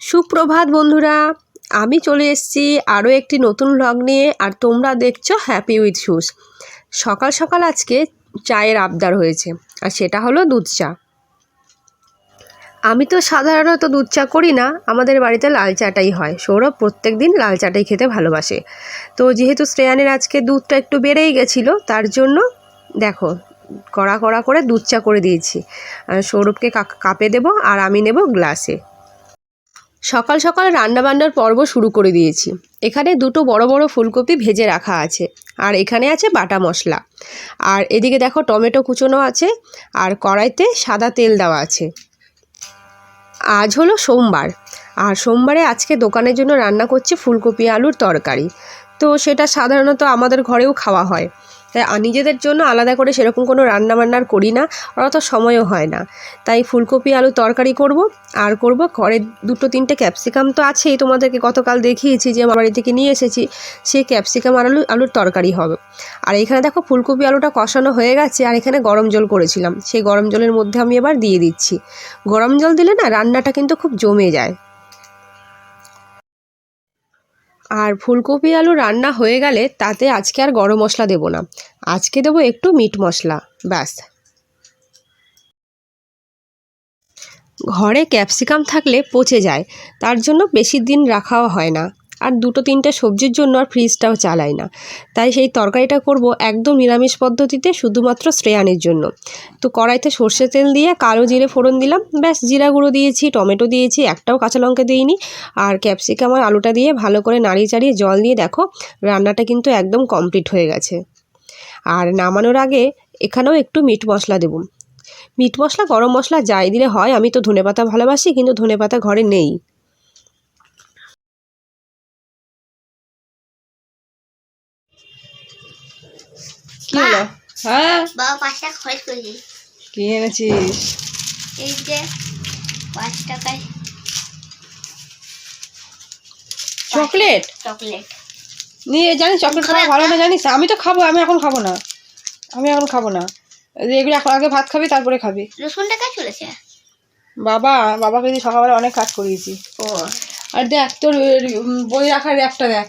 সুপ্রভাত বন্ধুরা, আমি চলে এসেছি আরও একটি নতুন ব্লগ নিয়ে আর তোমরা দেখছ হ্যাপি উইথ শুস সকাল সকাল আজকে চায়ের আবদার হয়েছে আর সেটা হলো দুধ চা। আমি তো সাধারণত দুধ চা করি না, আমাদের বাড়িতে লাল চাটাই হয়। সৌরভ প্রত্যেক দিন লাল চাটাই খেতে ভালোবাসে। তো যেহেতু শ্রেয়ানের আজকে দুধটা একটু বেড়েই গেছিল, তার জন্য দেখো, কড়া কড়া করে দুধ চা করে দিয়েছি। সৌরভকে কাপে দেবো আর আমি নেব গ্লাসে। সকাল সকাল রান্নাবান্নার পর্ব শুরু করে দিয়েছি। এখানে দুটো বড় বড় ফুলকপি ভেজে রাখা আছে, আর এখানে আছে বাটা মশলা। আর এদিকে দেখো টমেটো কুচোনো আছে, আর কড়াইতে সাদা তেল দেওয়া আছে। আজ হলো সোমবার, আর সোমবারে আজকে দোকানের জন্য রান্না করছে ফুলকপি আলুর তরকারি। তো সেটা সাধারণত আমাদের ঘরেও খাওয়া হয়। তাই নিজেদের জন্য আলাদা করে সেরকম কোনো রান্না বান্নার করি না অত সময়ও হয় না। তাই ফুলকপি, আলু তরকারি করব, আর করব ঘরে দুটো তিনটে ক্যাপসিকাম তো আছেই। তোমাদেরকে গতকাল দেখিয়েছি যে আমার বাড়ি থেকে নিয়ে এসেছি, সেই ক্যাপসিকাম আর আলু, আলুর তরকারি হবে। আর এখানে দেখো ফুলকপি, আলুটা কষানো হয়ে গেছে, আর এখানে গরম জল করেছিলাম। সেই গরম জলের মধ্যে আমি এবার দিয়ে দিচ্ছি। গরম জল দিলে না রান্নাটা কিন্তু খুব জমে যায়। আর ফুলকপি আলু রান্না হয়ে গেলে তাতে আজকে আর গরম মশলা দেব না। আজকে দেব একটু মিট মশলা, ব্যাস। ঘরে ক্যাপসিকাম থাকলে পচে যায়, তার জন্য বেশি দিন রাখাও হয় না। আর দুটো তিনটে সবজির জন্য আর ফ্রিজটাও চালাই না। তাই সেই তরকারিটা করব একদম নিরামিষ পদ্ধতিতে শুধুমাত্র শ্রেয়ানের জন্য। তো কড়াইতে সর্ষে তেল দিয়ে কালো জিরে ফোড়ন দিলাম। ব্যাস, জিরা গুঁড়ো দিয়েছি, টমেটো দিয়েছি, একটাও কাঁচা লঙ্কা দিইনি। আর ক্যাপসিকাম আর আলুটা দিয়ে ভালো করে নাড়িয়ে চাড়িয়ে জল দিয়ে দেখো, রান্নাটা কিন্তু একদম কমপ্লিট হয়ে গেছে। আর নামানোর আগে এখানেও একটু মিট মশলা দেবো। মিট মশলা, গরম মশলা যাই দিলে হয়, আমি তো ধনেপাতা ভালোবাসি, কিন্তু ধনেপাতা ঘরে নেই। কি হলো? হ্যাঁ? বাবা পাঁচটা খরচ করেছি কি এনেছিস? এই যে পাঁচ টাকায় চকলেট? চকলেট। নিয়ে জানিস চকলেট খাওয়া ভালো না জানিস? আমি তো খাব আমি এখন খাব না। আমি এখন খাব না। এগুলো এখন আগে ভাত খাবি তারপরে খাবি। রসুন টাকা চলেছে? বাবা বাবাকে দিয়ে সকালবেলা অনেক কাজ করিয়েছি। ও। আর দেখ তোর বই রাখার র্যাকটা দেখ।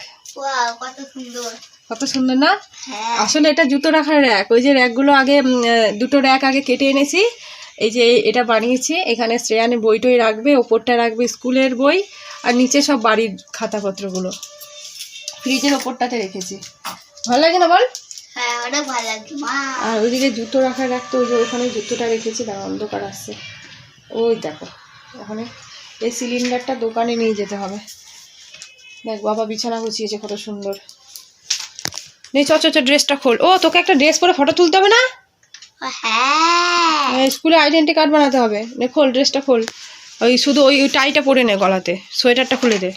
কত সুন্দর। কত সুন্দর না? হ্যাঁ। আসলে এটা জুতো রাখার র্যাক ওই যে র্যাকগুলো আগে দুটো র্যাক আগে কেটে এনেছি। এই যে এটা বানিয়েছি। এখানে শ্রেয়ানে বই টই রাখবে ওপরটা রাখবে স্কুলের বই আর নিচে সব বাড়ির খাতাপত্রগুলো। ফ্রিজের ওপরটাতে রেখেছি। ভালো লাগে না বল? হ্যাঁ আর ওইদিকে জুতো রাখার রাখতো ওই যে ওখানে জুতোটা রেখেছি দাঁড়া অন্ধকার আসছে ওই দেখো ওখানে এই সিলিন্ডারটা দোকানে নিয়ে যেতে হবে। দেখ বাবা বিছানা গুছিয়েছে কত সুন্দর। নে চ চ ড্রেসটা খোল। ও তোকে একটা ড্রেস পরে ফটো তুলতে হবে না? ও হ্যাঁ স্কুলে আইডেন্টি কার্ড বানাতে হবে। নে খোল ড্রেসটা খোল। ওই শুধু ওই টাইটা পরে নে গলাতে। সোয়েটারটা খুলে দে।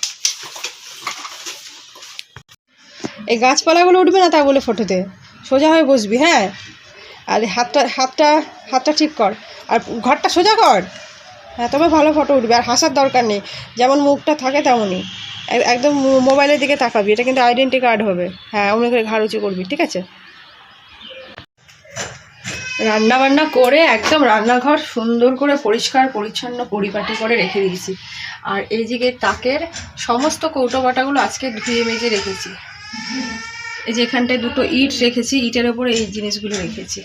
এই গাছপালাগুলো উঠবে না তা বলে ফটোতে সোজা হয়ে বসবি হ্যাঁ? আর হাতটা হাতটা হাতটা ঠিক কর। আর ঘরটা সোজা কর। হ্যাঁ তবে ভালো ফটো উঠবে, আর হাসার দরকার নেই। যেমন মুখটা থাকে তেমনই। একদম মোবাইলের দিকে তাকাবি, এটা কিন্তু আইডেন্টি কার্ড হবে। হ্যাঁ অমনি করে ঘাড় উঁচু করবি, ঠিক আছে? রান্না বান্না করে একদম রান্নাঘর সুন্দর করে পরিষ্কার, পরিচ্ছন্ন পরিপাটি করে রেখে দিয়েছি। আর এই দিকে তাকের সমস্ত কৌটো বাটাগুলো আজকে ধুয়ে মেজে রেখেছি। এই যে এখানটায় দুটো ইট রেখেছি, ইটের ওপরে এই জিনিসগুলো রেখেছি।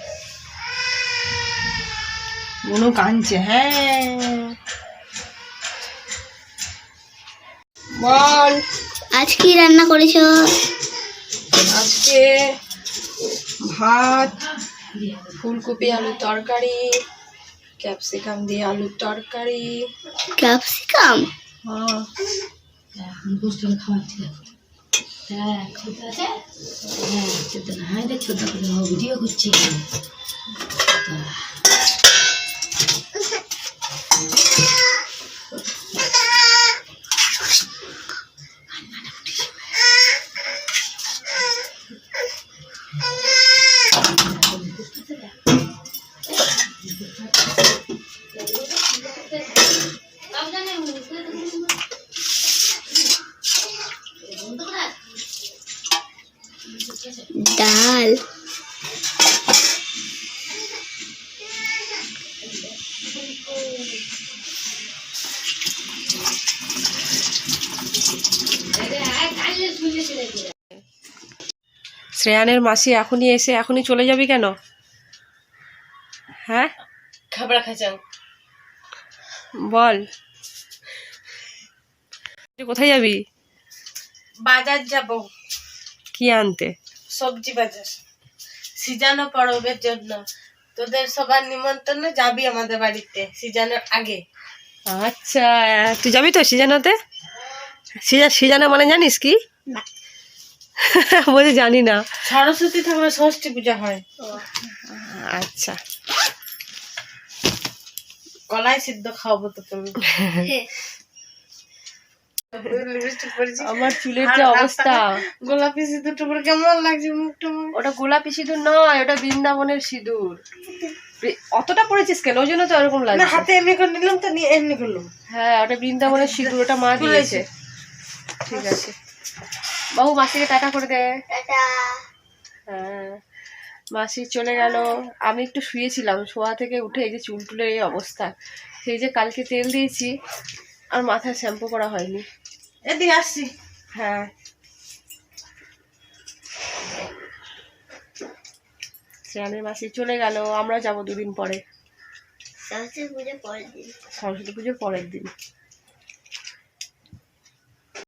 বুনো কাঁদছে হ্যাঁ। বল। আজ কি রান্না করেছ? আজকে ভাত ফুলকপি আলুর তরকারি ক্যাপসিকাম দিয়ে আলুর তরকারি। ক্যাপসিকাম? হ্যাঁ। ডাল শ্রেয়ানের মাসি এখনই এসে এখনই চলে যাবি কেন? হ্যাঁ? খাবার খাচাং বল। কোথায় যাবি? বাজার যাব। কি আনতে? সবজি বাজার। সিজানো পরবের জন্য। তোদের সবার নিমন্ত্রণ যাবি আমাদের বাড়িতে সিজানোর আগে। আচ্ছা তুই যাবি তো সিজানোতে? সিজা সিজানো মানে জানিস কি? না। বলছি জানি না। সরস্বতী ঠাকুরের ষষ্ঠী পূজা হয়। আচ্ছা। কলাই সিদ্ধ খাওয়াবো তো তুমি। আমার চুলের যে অবস্থা। গোলাপি টুকুর কেমন লাগছে মুখটা ওটা গোলাপি সিঁদুর নয় ওটা বৃন্দাবনের সিঁদুর। অতটা পড়েছিস কেন? ওই জন্য তো ওরকম না লাগছে। হাতে এমনি করে নিলাম তো নিয়ে এমনি করলাম। হ্যাঁ ওটা বৃন্দাবনের সিঁদুর ওটা মা দিয়েছে। ঠিক আছে। বাবু মাসিকে টাটা করে দে। হ্যাঁ। মাসি চলে গেল। আমি একটু শুয়েছিলাম শোয়া থেকে উঠে এই যে চুল টুলের এই অবস্থা। সেই যে কালকে তেল দিয়েছি আর মাথায় শ্যাম্পু করা হয়নি। এদিকে আসছি। হ্যাঁ। শ্রেয়ানের মাসি চলে গেল আমরা যাব দুদিন পরে। সরস্বতী পুজো পরের দিন। সরস্বতী পুজোর পরের দিন।